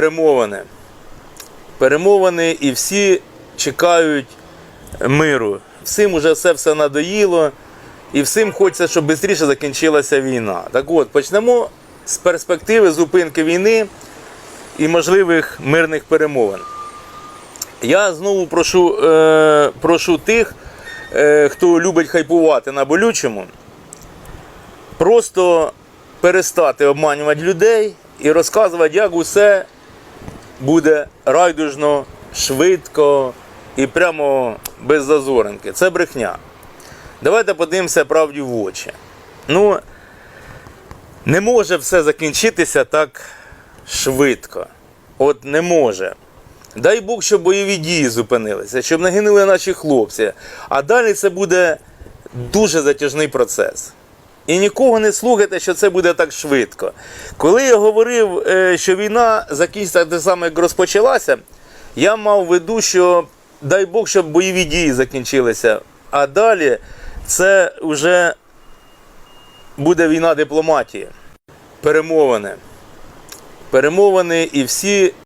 перемовини. Перемовини і всі чекають миру. Всім уже все все надоїло, і всім хочеться, щоб швидше закінчилася війна. Так от, почнемо з перспективи зупинки війни і можливих мирних перемовин. Я знову прошу, е, прошу тих, е, хто любить хайпувати на болючому, просто перестати обманювати людей і розказувати, як усе буде райдужно, швидко і прямо без зазоринки. Це брехня. Давайте подивимося правді в очі. Ну, не може все закінчитися так швидко. От не може. Дай Бог, щоб бойові дії зупинилися, щоб не гинули наші хлопці. А далі це буде дуже затяжний процес. І нікого не слухайте, що це буде так швидко. Коли я говорив, е, що війна закінчиться так само, як розпочалася, я мав в виду, що дай Бог, щоб бойові дії закінчилися. А далі це вже буде війна дипломатії. Перемовини. Перемовини і всі